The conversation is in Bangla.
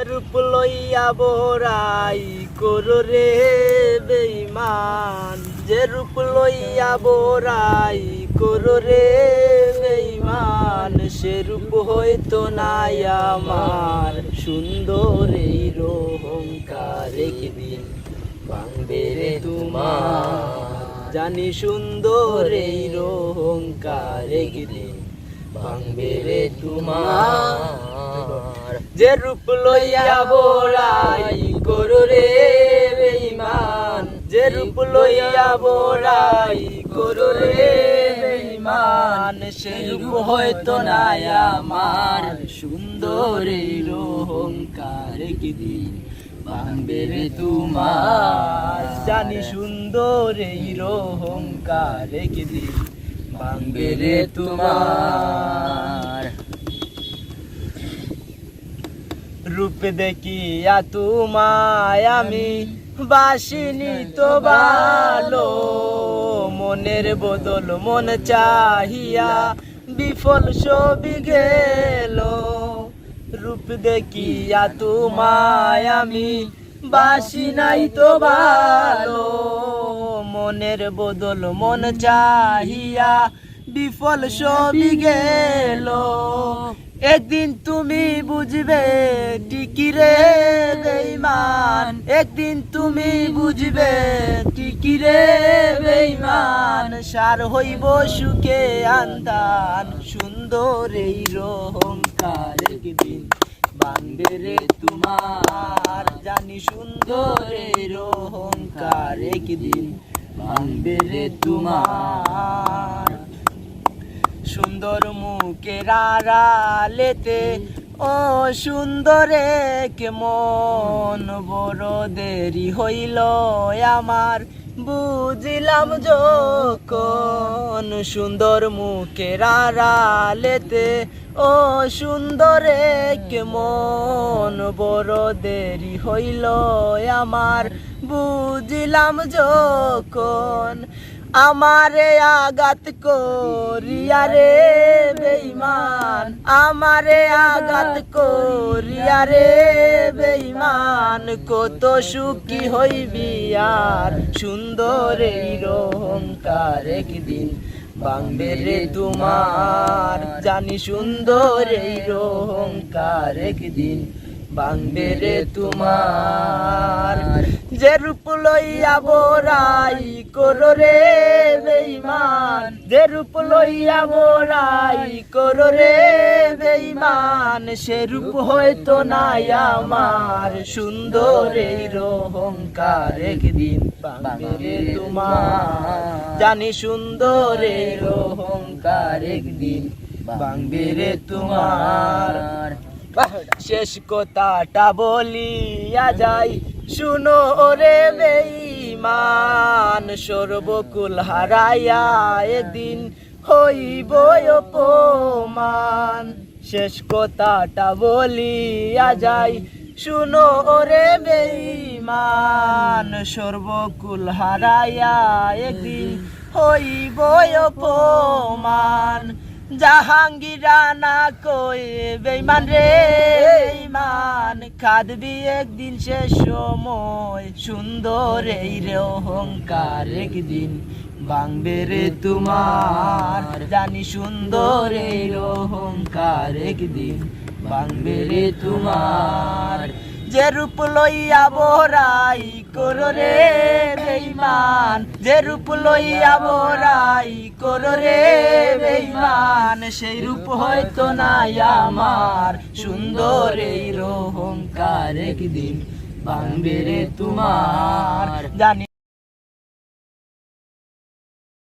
রূপ লইয়া বোরাই করো রে বেইমান যে রূপ লইয়া বোরাই করো রে বেইমান সে রূপ হয়তো নাই আমার, সুন্দর এই রোহংকার একদিন ভাঙবে রে তোমার। জানি সুন্দর এই রোহংকার একদিন ভাঙবে রে তোমার। যে রূপ লইয়া বোরাই করো রে বেঈমান। যে রূপ লইয়া বোরাই করো রে বেঈমান। সে রূপ হয়তো নাই আমার। সুন্দর এই রোহংকার দিন ভাঙবে রে তোমার। জানি সুন্দর এই রোহংকার দিন ভাঙবে রে তোমার। রূপ দেখিয়া তোমায় আমি বাসিনি তো ভালো। মনের বদল মন চাহিয়া বিফল ছবি গেল। রূপ দেখিয়া তোমায় আমি বাসি নাই তো ভালো। মনের বদল মন চাহিয়া বিফল ছবি গেল। একদিন তুমি বুঝবে টিকি রে বেইমান একদিন তুমি বুঝবে টিকি রে বেইমান সার হইব সুখে আন্দান, সুন্দর এই রহংকার একদিন বান্ধে রে তোমার। জানি সুন্দর এই রহংকার একদিন বান্ধে রে তোমার। সুন্দর মুখের আড়ালেতে ও সুন্দরে কেমন বড় দেরি হইল আমার। বুঝিলাম যখন সুন্দর মুখের আড়ালেতে ও সুন্দরে কেমন বড় দেরি হইল আমার। বুঝিলাম যখন আমারে আঘাত করিয়া রে বেইমান আমারে আঘাত করিয়া রে বেইমান কত সুখী হইবি আর সুন্দর এই রহংকার একদিন বাংবে রে তোমার। জানি সুন্দর এই রহংকার একদিন বাংবে রে তোমার। যে রূপ লইয়া বোরাই করো রে বেইমান যে রূপ লইয়া বোরাই করো রে বেইমান সে রূপ হয়তো নাই আমার সুন্দর এই রহংকার একদিন বাংবে তোমার। জানি সুন্দর এই রহংকার একদিন বাংবে রে তোমার। শেষ কথাটা বলিয়া যাই। শুনো রে বেঈমান, সর্বকুল হারাইয়া এদিন হইব অপমান। শেষ কথাটা বলিয়া যাই। শুনো রে বেঈমান, সর্বকুল হারাইয়া একদিন হইব অপমান। জাহাঙ্গীরা না কই বেইমান রে বেইমান খাদবি একদিন সে সময় সুন্দর এই রে অহংকার একদিন বাংবে রে তোমার। জানি সুন্দর এই অহংকার একদিন বাংবে রে তোমার। যে রূপ লইয়া বরাই করো রে বেইমান যে রূপ লইয়া বরাই করো রে বেইমান সেই রূপ হয়তো নাই আমার, সুন্দর এই রহংকার একদিন বাংবে রে তোমার। জানি